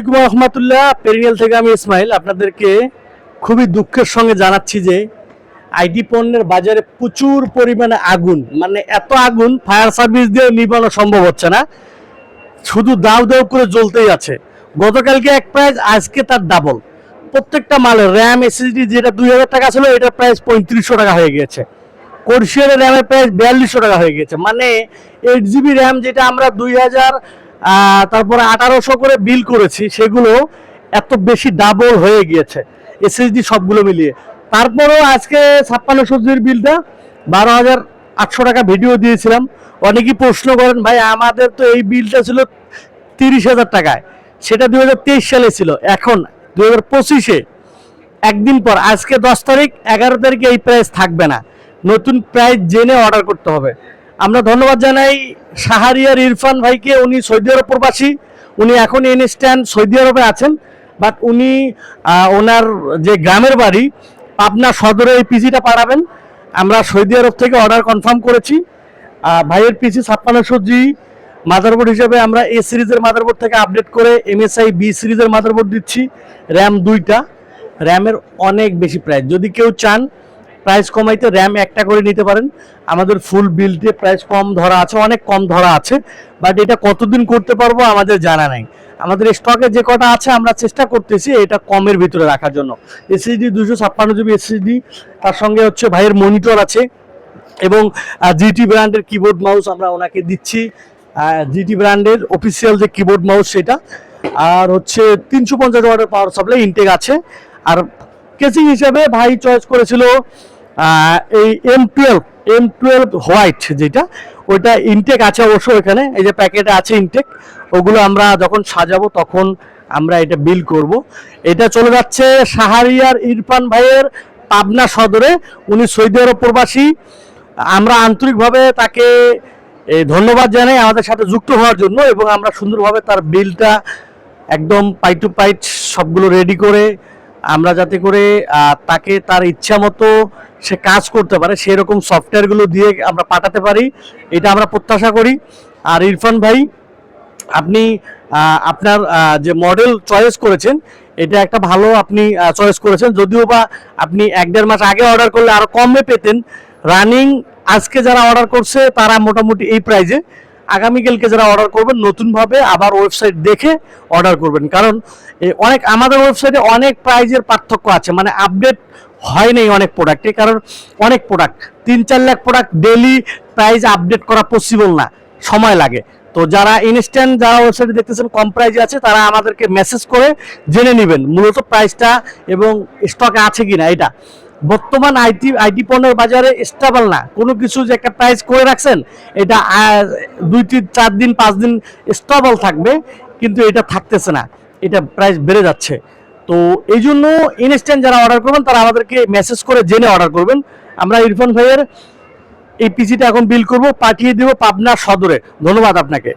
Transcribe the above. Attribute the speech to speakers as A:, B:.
A: আসসালামাইকুম রহমতুল্লাহ, পেরিয়াল থেকে আমি ইসমাইল। আপনাদেরকে খুবই দুঃখের সঙ্গে জানাচ্ছি যে আইটি পণ্যের বাজারে প্রচুর পরিমাণে আগুন মানে এত আগুন ফায়ার সার্ভিস দিয়ে নিবানো সম্ভব হচ্ছে না। শুধু দাউ দাউ করে জ্বলতেই আছে। গতকালকে এক প্রাইস আজকে তার ডাবল প্রত্যেকটা মালের র্যাম এসএসডি যেটা দুই হাজার টাকা ছিল, এটার প্রাইস পঁয়ত্রিশশো টাকা হয়ে গিয়েছে। কোর্সিয়ারের র্যামের প্রাইস বিয়াল্লিশশো টাকা হয়ে গেছে মানে এইট জিবি র্যাম যেটা আমরা দুই হাজার তারপরে আঠারোশো করে বিল করেছি, সেগুলো এত বেশি ডাবল হয়ে গিয়েছে এসএসডি সবগুলো মিলিয়ে। তারপরেও আজকে ছাপ্পান্ন জিবির বিলটা বারো হাজার আটশো টাকা ভিডিও দিয়েছিলাম। অনেকেই প্রশ্ন করেন, ভাই, আমাদের তো এই বিলটা ছিল তিরিশ হাজার টাকায়, সেটা দু হাজার তেইশ সালে ছিল, এখন দু হাজার পঁচিশে, একদিন পর, আজকে দশ তারিখ, এগারো তারিখে এই প্রাইস থাকবে না, নতুন প্রাইস জেনে অর্ডার করতে হবে। আমরা ধন্যবাদ জানাই শাহারিয়ার ইরফান ভাইকে, উনি সৌদি আরব প্রবাসী। উনি এখন ইনস্ট্যান্ট সৌদি আরবে আছেন। বাট উনি ওনার যে গ্রামের বাড়ি, পাবনা সদরে এই পিসিটা পাঠাবেন। আমরা সৌদি আরব থেকে অর্ডার কনফার্ম করেছি। ভাইয়ের পিসি ছাপ্পান্নশো জি মাদারবোর্ড হিসেবে আমরা এ সিরিজের মাদারবোর্ড থেকে আপডেট করে এমএসআই বি সিরিজের মাদারবোর্ড দিচ্ছি। র্যাম দুইটা। র্যামের অনেক বেশি প্রাইস যদি কেউ চান প্রাইস কমাইতে র্যাম একটা করে নিতে পারেন। আমাদের ফুল বিল্ডে প্রাইস কম ধরা আছে, অনেক কম ধরা আছে বাট এটা কতদিন করতে পারব আমাদের জানা নাই। আমাদের স্টকে যে কটা আছে, আমরা চেষ্টা করতেছি এটা কমের ভিতরে রাখার জন্য। এসএসডি দুশো ছাপ্পান্ন জিবি এসএসডি তার সঙ্গে হচ্ছে ভাইয়ের মনিটর আছে, এবং জিটি ব্র্যান্ডের কিবোর্ড মাউস আমরা ওনাকে দিচ্ছি। জিটি ব্র্যান্ডের অফিসিয়াল যে কিবোর্ড মাউস সেটা, আর হচ্ছে তিনশো পঞ্চাশ ওয়াটের পাওয়ার সাপ্লাই ইনটেক আছে, আর কেসিং হিসেবে ভাই চয়েস করেছিল এই M twelve M twelve white যেটা ওইটা ইনটেক আছে অবশ্য এখানে, এই যে প্যাকেটে আছে ইনটেক ওগুলো আমরা যখন সাজাবো তখন আমরা এটা বিল করব। এটা চলে যাচ্ছে সাহারিয়ার ইরফান ভাইয়ের পাবনা সদরে, উনি সৌদি আরব প্রবাসী। আমরা আন্তরিকভাবে তাকে ধন্যবাদ জানাই আমাদের সাথে যুক্ত হওয়ার জন্য এবং আমরা সুন্দরভাবে তার বিলটা একদম পাই টু পাইট সবগুলো রেডি করে আমরা যাতে করে তাকে তার ইচ্ছা মতো সে কাজ করতে পারে সেই রকম সফটওয়্যারগুলো দিয়ে আমরা পাঠাতে পারি, এটা আমরা প্রত্যাশা করি। আর ইরফান ভাই, আপনি আপনার যে মডেল চয়েস করেছেন, এটা একটা ভালো আপনি চয়েস করেছেন। যদিও বা আপনি এক দেড় মাস আগে অর্ডার করলে আরও কমে পেতেন রানিং আজকে যারা অর্ডার করছে, তারা মোটামুটি এই প্রাইজে আগামীকালকে যারা অর্ডার করবেন, নতুনভাবে আবার ওয়েবসাইট দেখে অর্ডার করবেন। কারণ অনেক, আমাদের ওয়েবসাইটে অনেক প্রাইজের পার্থক্য আছে। মানে আপডেট হয় নাই অনেক প্রোডাক্টে কারণ অনেক প্রোডাক্ট তিন, চার lakh product daily price update করা পসিবল না। সময় লাগে। তো যারা ইনস্ট্যান্ট যারা ওয়েবসাইটে দেখতেছেন, কম প্রাইজে আছে, তারা আমাদেরকে মেসেজ করে জেনে নেবেন। মূলত প্রাইসটা এবং স্টকে আছে কিনা, এটা। বর্তমান আইটি আইটি পণ্যের বাজারে স্টেবল না। কোনো কিছু যে একটা প্রাইস করে রাখছেন, এটা দুই তিন, চার দিন, পাঁচ দিন স্টেবল থাকবে, কিন্তু এটা থাকতেছে না। এটা প্রাইস বেড়ে যাচ্ছে। তো এই জন্য ইনস্ট্যান্ট যারা অর্ডার করবেন, তারা আমাদেরকে মেসেজ করে জেনে অর্ডার করবেন। আমরা ইরফান ভাইয়ের এই পিসিটা এখন বিল করব, পাঠিয়ে দেবো পাবনা সদরে। ধন্যবাদ আপনাকে।